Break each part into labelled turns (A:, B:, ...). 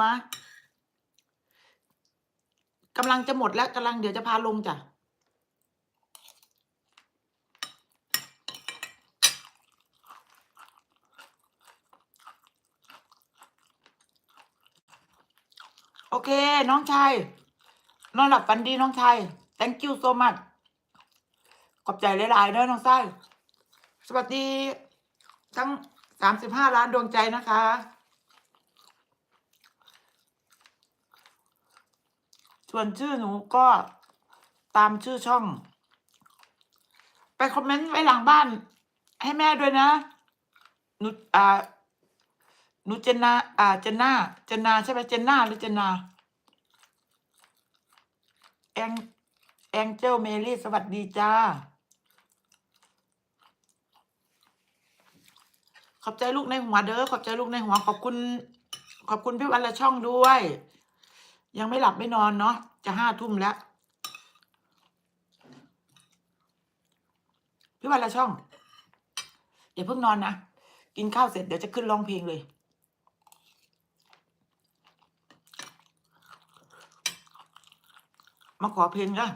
A: หัวกำลังจะหมดแล้วกำลังเดี๋ยวจะพาลงจ้ะโอเค น้องชาย นอนหลับฝันดีน้องชาย thank you so much ขอบใจหลายๆเด้อน้องไส้สวัสดี ทั้งสามสิบห้าล้านดวงใจนะคะ ส่วนชื่อหนูก็ตามชื่อช่อง ไปคอมเมนต์ไว้หลังบ้าน ให้แม่ด้วยนะหนูอ่าหนูเจนนาอ่าเจนนาเจนนาใช่ไหมเจนนาหรือเจนนาแองแองเจลเมลี่สวัสดีจ้า ขอบใจลูกในหัวเด้อขอบใจลูกในหัว ขอบคุณ ขอบคุณพี่วันละช่องด้วย ยังไม่หลับไม่นอนเนาะจะห้าทุ่มแล้ว พี่วันละช่องอย่าเพิ่งนอนนะกินข้าวเสร็จเดี๋ยวจะขึ้นร้องเพลงเลยมาขอเพลงกัน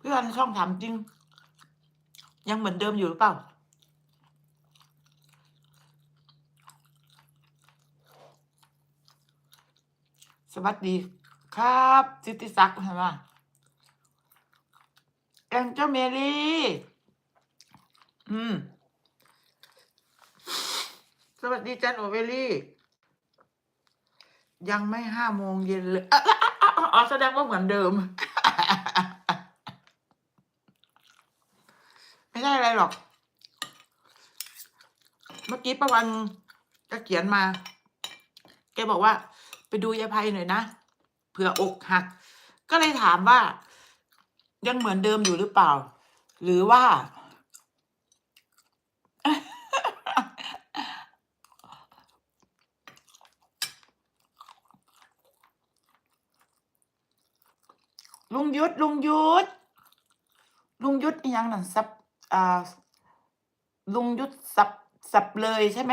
A: พี่วันช่องถามจริง ยังเหมือนเดิมอยู่หรือเปล่า สวัสดีครับสิทธิศักดิ์เห็นไหมแองเจ้าเมลี่อืม สวัสดีจันโอเวลี่ ยังไม่ห้าโมงเย็นเลยอะอะอะอะอ๋อแสดงว่าเหมือนเดิม ไม่ใช่อะไรหรอก เมื่อกี้ประวันก็เขียนมา แกบอกว่า ไปดูยายภัยหน่อยนะเผื่ออกหัก ก็เลยถามว่า ยังเหมือนเดิมอยู่หรือเปล่า หรือว่า ลุงยุทธลุงยุทธลุงยุทธยังนั่นสับอ่าลุงยุทธสับสับเลยใช่ไหม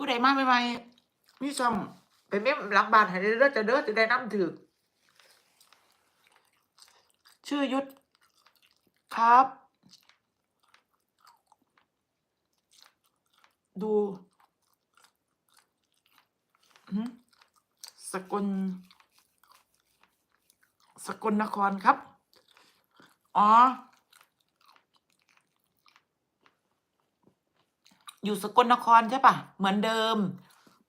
A: ผู้ใดมาใหม่ๆมีช่องไปเม่มหลักบานให้เด้อจะเด้อจะได้น้ำถือชื่อยุทธครับ ดูสกล สกลนครครับ อ๋อ อยู่สกลนครใช่ปะเหมือนเดิม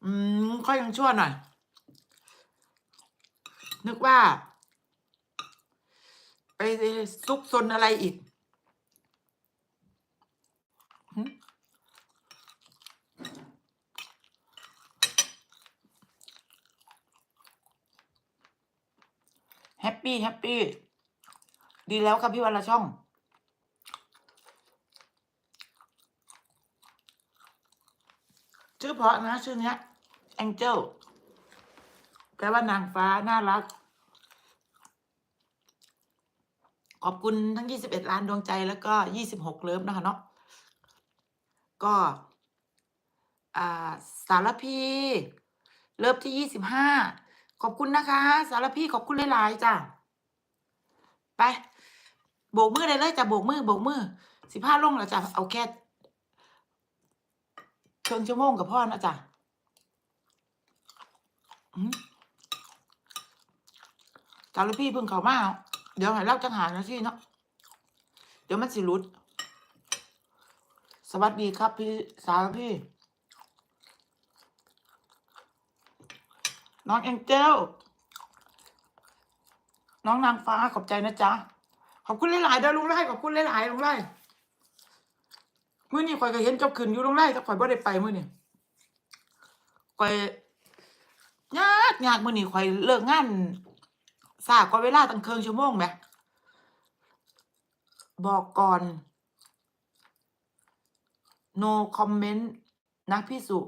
A: อืมก็ยังชั่วหน่อย นึกว่า ไปซุกซนอะไรอีกแฮปปี้แฮปปี้ ดีแล้วครับพี่วันละช่อง ชื่อเพราะนะชื่อเนี้ยแองเจลแปลว่านางฟ้า น่ารัก ขอบคุณทั้ง 21 ล้านดวงใจแล้วก็ 26 เลิฟนะคะเนาะก็สารพีเลิฟที่ 25 ขอบคุณนะคะ สารพีขอบคุณหลายๆจ้ะไปโบกมือเลยเลยจ้ะโบกมือโบกมือสิบห้าลงแล้วจ้ะเอาแค่ ครึ่งชั่วโมงกับพ่อนะจ้ะอืมสารพี่เพิ่งเขามา เดี๋ยวให้เล่าจังหานาที่เนาะ เดี๋ยวมันสิรุด สวัสดีครับพี่สารพี่ น้องแองเจลน้องนางฟ้าขอบใจนะจ๊ะ ขอบคุณหลายๆเด้อลุงไล่ขอบคุณหลายๆลุงไล่ มื่อนี้ข่อยก็เห็นเจ้าขึ้นอยู่ตรงไร่แต่ข่อยบ่ได้ไปมื่อนี้ข่อยยากยากมื่อนี้ข่อยเลิกงานสากกว่าเวลาตั้งเครึ่งชั่วโมงไหมบอกก่อน no comment นะพี่สุ